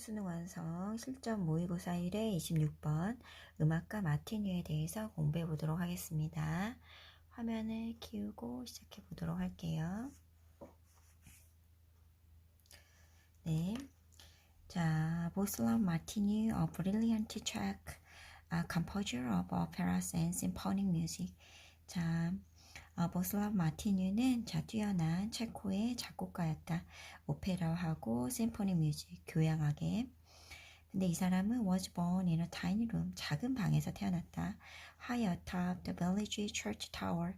수능 완성 실전 모의고사 1회 26번 음악가 마티뉴에 대해서 공부해 보도록 하겠습니다. 화면을 키우고 시작해 보도록 할게요. 네. 자, 보슬람 마티뉴, a brilliant track, a composer of operas and symphonic music. 자, 어, 보슬라브 마티뉴는 자 뛰어난 체코의 작곡가였다. 오페라하고 심포니 뮤직, 교향악에. 근데 이 사람은 was born in a tiny room, 작은 방에서 태어났다. High atop the village church tower,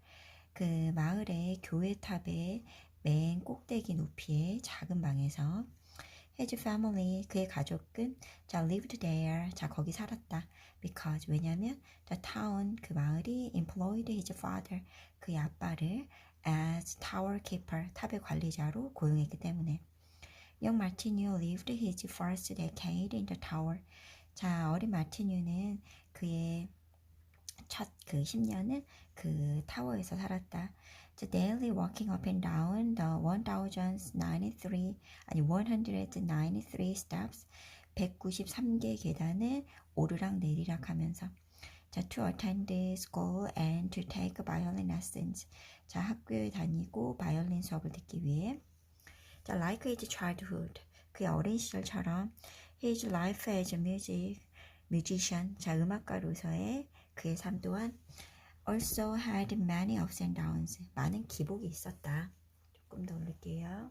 그 마을의 교회 탑의 맨 꼭대기 높이의 작은 방에서 his family, 그의 가족은 자 lived there, 자 거기 살았다. Because 왜냐면 the town, 그 마을이 employed his father, 그의 아빠를 as tower keeper, 탑의 관리자로 고용했기 때문에. Young Martineau lived his first decade in the tower. 자, 어린 마티뉴는 그의 첫 그 10년은 그 타워에서 살았다. The daily walking up and down the 1093 아니 193 steps 193개 계단을 오르락 내리락 하면서 자, to attend school and to take violin lessons. 자, 학교에 다니고 바이올린 수업을 듣기 위해. 자, like his childhood. 그의 어린 시절처럼 his life as a music musician. 자, 음악가로서의 그의 삶 또한 also had many ups and downs. 많은 기복이 있었다. 조금 더 올릴게요.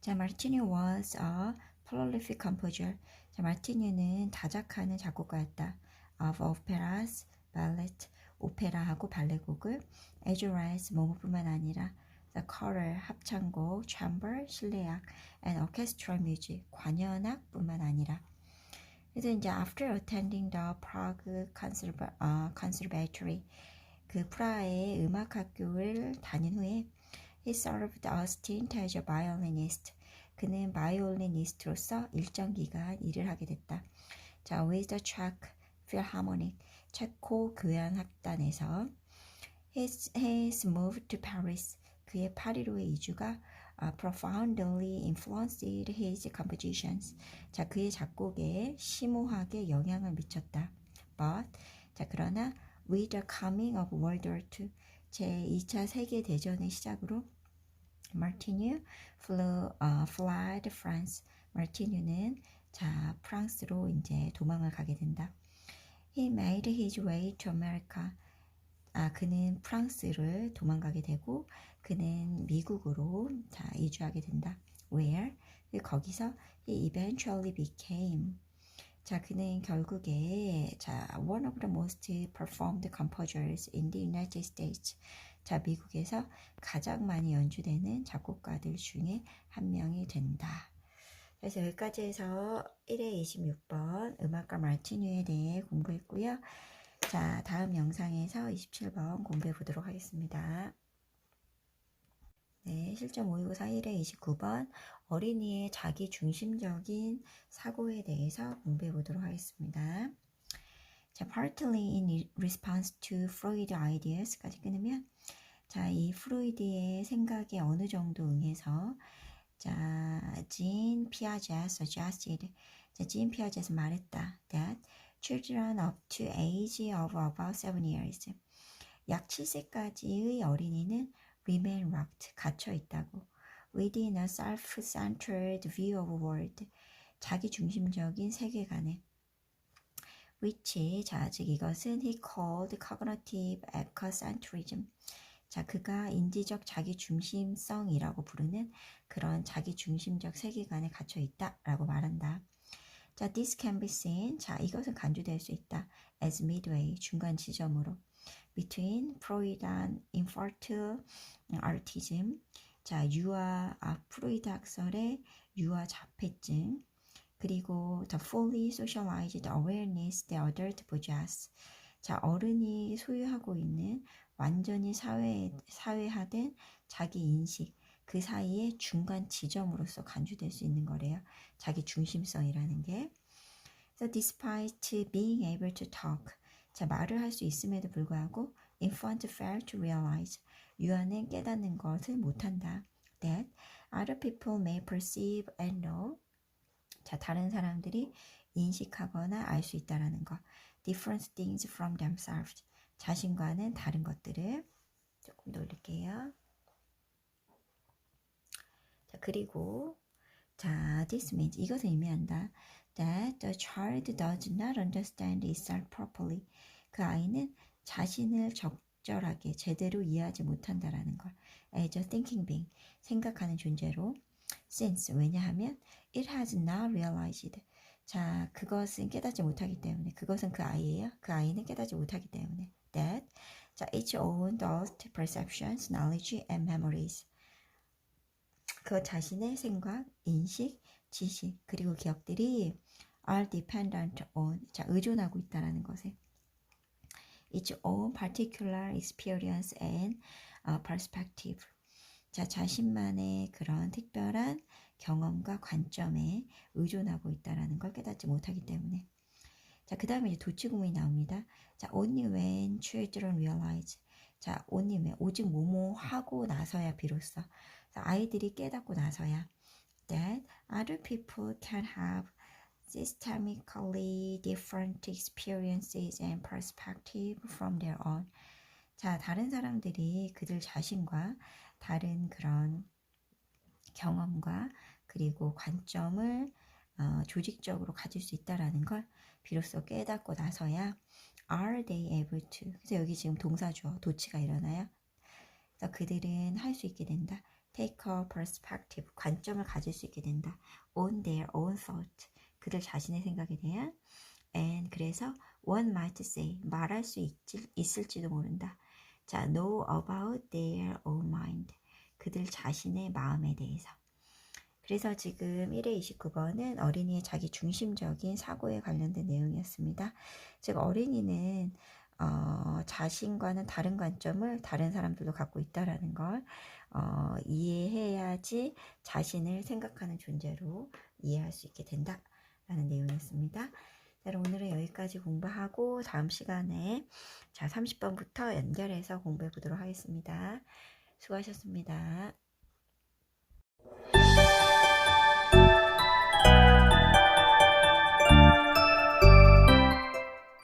자, 마르티니 was a prolific composer. 자, 마티니는 다작하는 작곡가였다. of operas, ballet, 오페라하고 발레곡을 as well as 모모뿐만 아니라 the choral, 합창곡, chamber, 실내악, and orchestral music, 관현악뿐만 아니라 그래서 이제 after attending the Prague Conserva, 어, Conservatory 그 프라하의 음악 학교를 다닌 후에 he served a stint as a violinist 그는 바이올리니스트로서 일정 기간 일을 하게 됐다. 자, with the Czech Philharmonic 체코 교향악단에서 his, his move to Paris 그의 파리로의 이주가 uh, profoundly influenced his compositions. 자, 그의 작곡에 심오하게 영향을 미쳤다. But 자, 그러나 with the coming of World War II 제 2차 세계 대전의 시작으로 마티뉴 flew, uh, fled France. 마티뉴는 자 프랑스로 이제 도망을 가게 된다. He made his way to America. 아 그는 프랑스를 도망가게 되고 그는 미국으로 자 이주하게 된다. Where 거기서 he eventually became 자 그는 결국에 자 one of the most performed composers in the United States. 자, 미국에서 가장 많이 연주되는 작곡가들 중에 한 명이 된다. 그래서 여기까지 해서 1회 26번 음악가 마티뉴에 대해 공부했고요. 자, 다음 영상에서 27번 공부해 보도록 하겠습니다. 네, 실전 모의고사 1회 29번 어린이의 자기 중심적인 사고에 대해서 공부해 보도록 하겠습니다. 자, partly in response to Freud ideas까지 끊으면 자, 이 프로이드의 생각에 어느 정도 응해서 자, 진 피아제 suggested 자, 진 피아제에서 말했다 that children up to age of about 7 years 약 7세까지의 어린이는 remain locked 갇혀 있다고 within a self-centered view of world 자기 중심적인 세계관에 which 자, 즉 이것은 he called cognitive ecocentrism. 자, 그가 인지적 자기 중심성이라고 부르는 그런 자기 중심적 세계관에 갇혀 있다 라고 말한다. 자, this can be seen. 자, 이것은 간주될 수 있다. as midway 중간 지점으로 between Freud and infantile autism. 자, 유아 아, 프로이드 학설의 유아 자폐증 그리고 the fully socialized awareness the adult possess. 자, 어른이 소유하고 있는 완전히 사회, 사회화된 자기 인식, 그 사이에 중간 지점으로서 간주될 수 있는 거래요. 자기 중심성이라는 게. So despite being able to talk, 자, 말을 할 수 있음에도 불구하고 infant fail to realize, 유아는 깨닫는 것을 못한다. That other people may perceive and know. 자, 다른 사람들이 인식하거나 알 수 있다라는 거. different things from themselves. 자신과는 다른 것들을 조금 더 올릴게요. 자, 그리고 자, this means 이것을 의미한다. that the child does not understand itself properly. 그 아이는 자신을 적절하게 제대로 이해하지 못한다라는 걸. as a thinking being, 생각하는 존재로. since, 왜냐하면 it has not realized. 자, 그것은 깨닫지 못하기 때문에 그것은 그 아이예요. 그 아이는 깨닫지 못하기 때문에 that 자, its own thoughts, perceptions, knowledge and memories. 그 자신의 생각, 인식, 지식 그리고 기억들이 are dependent on 자 의존하고 있다라는 것에. Its own particular experience and uh, perspective. 자 자신만의 그런 특별한 경험과 관점에 의존하고 있다라는 걸 깨닫지 못하기 때문에. 자 그 다음에 이제 도치구문이 나옵니다. 자 only when children realize 자 when 오직 뭐뭐 하고 나서야 비로소 자, 아이들이 깨닫고 나서야 that other people can have systemically different experiences and perspective from their own. 자, 다른 사람들이 그들 자신과 다른 그런 경험과 그리고 관점을 어, 조직적으로 가질 수 있다라는 걸 비로소 깨닫고 나서야 are they able to 그래서 여기 지금 동사주어 도치가 일어나요. 그래서 그들은 할 수 있게 된다. take a perspective 관점을 가질 수 있게 된다. on their own thought 그들 자신의 생각에 대한 and 그래서 one might say 말할 수 있지, 있을지 도 모른다. 자, know about their own mind 그들 자신의 마음에 대해서. 그래서 지금 1회 29번은 어린이의 자기 중심적인 사고에 관련된 내용이었습니다. 즉 어린이는 어, 자신과는 다른 관점을 다른 사람들도 갖고 있다라는 걸 어, 이해해야지 자신을 생각하는 존재로 이해할 수 있게 된다라는 내용이었습니다. 자, 오늘은 여기까지 공부하고 다음 시간에 자 30번부터 연결해서 공부해 보도록 하겠습니다. 수고하셨습니다.